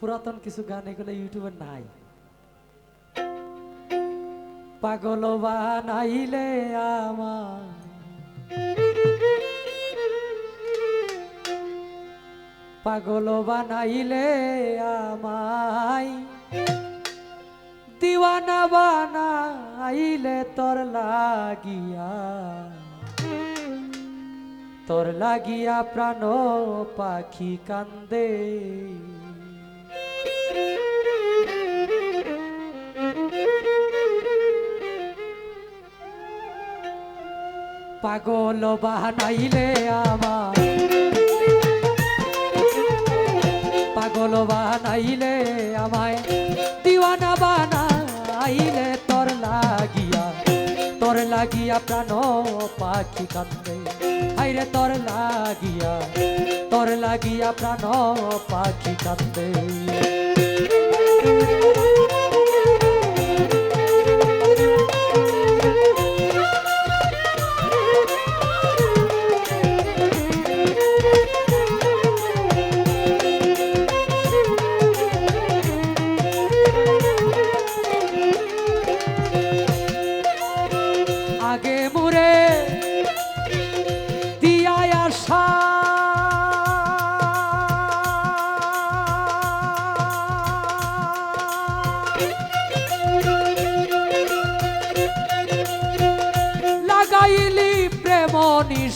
পুরাতন কিছু গান, এগুলো ইউটিউবে নাই। পাগল বানাইলে আমার পাগল বানাইলে আমায়। দিওয়ানা বানাইলে তোর লাগিয়া। তোর লাগিয়া প্রাণ পাখি কান্দে। পাগল বানাইলে আমার। পাগল বানাইলে আমায়। দিওয়ানা বানাইলে তোর লাগিয়া। তোর লাগিয়া প্রাণ পাখি কান্দে হাইরে তোর লাগিয়া। তোর লাগিয়া প্রাণ পাখি কান্দে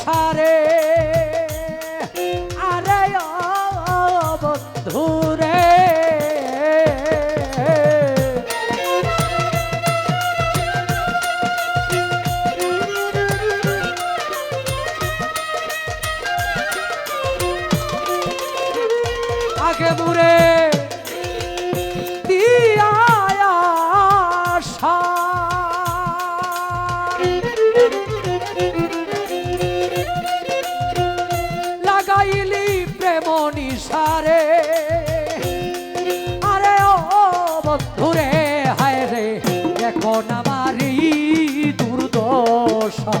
নিসারে আরে বন্ধুরে আগে মুরে নিসারে আরে ও বন্ধুরে, হায় রে, এখন আমার এই দুর্দশা।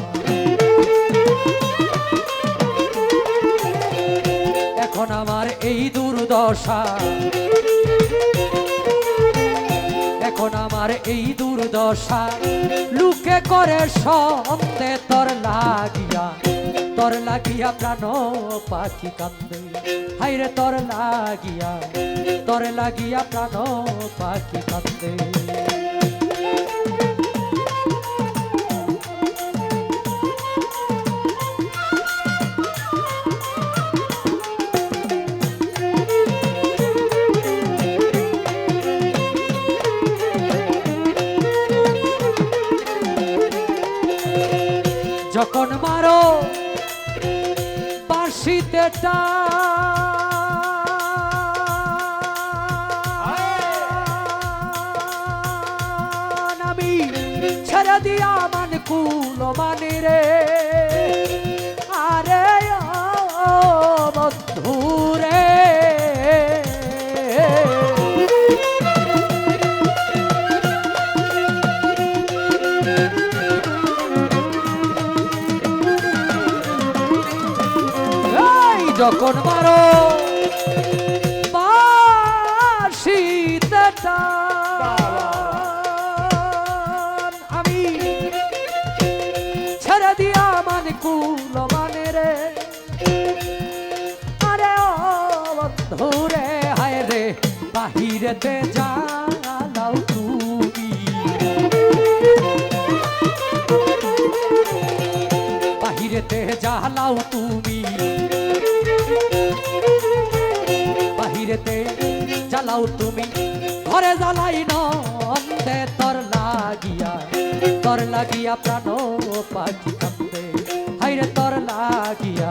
এখন আমার এই দুর্দশা। এখন আমার এই দুর্দশা। লুকে করে সন্দে তোর লাগিয়া তোর লাগিয়া প্রাণ পাখি কান্দে হাইরে তোর লাগিয়া তোর লাগিয়া প্রাণ পাখি কান্দে যখন মারো টান আমি। ছেড়ে দিয়া মান কুল মানে আরে ও যখন মারো। টান, আমি ছেড়ে দিয়া মানে কুল মানে রে। আরে ও বন্ধু রে হায় রে বাহিরেতে বাহিরেতে জ্বালাও তুমি। জ্বালাও তুমি। ঘরে জ্বালাই নন্দে, তর লাগিয়া তর লাগিয়া প্রাণ পাখি কান্দে হাইরে তর লাগিয়া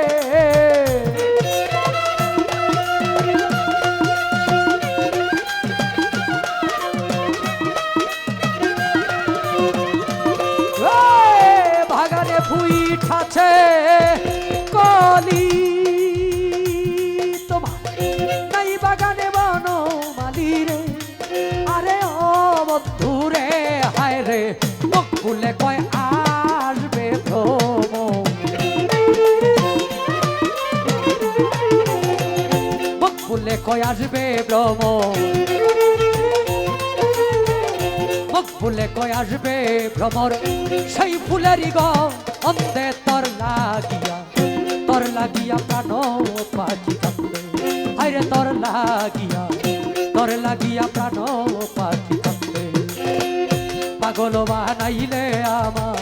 ফুইঠাছে কলি। তোমার নাই বাগানে মালি রে। আরে ও রে, হায় রে মুখ খুলে কয় আসবে ভ্রমণ। মুখ ফুলে কয় আসবে ভ্রমণ। ফুলে কয় আসবে ভ্রমর, সেই ফুলেরই গ অন্তে তোর লাগিয়া তোর লাগিয়া প্রাণ পাখি কান্দে হাইরে তোর লাগিয়া তোর লাগিয়া প্রাণ পাখি কান্দে পাগল বানাইলে আমার,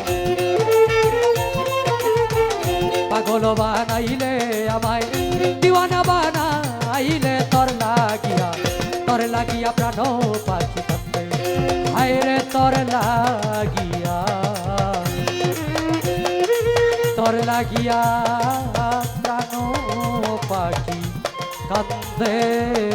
পাগল বানাইলে আমায়। দিওয়ানা বানাইলে তোর লাগিয়া তোর লাগিয়া প্রাণ লাগিয়া প্রাণ পাখি কান্দে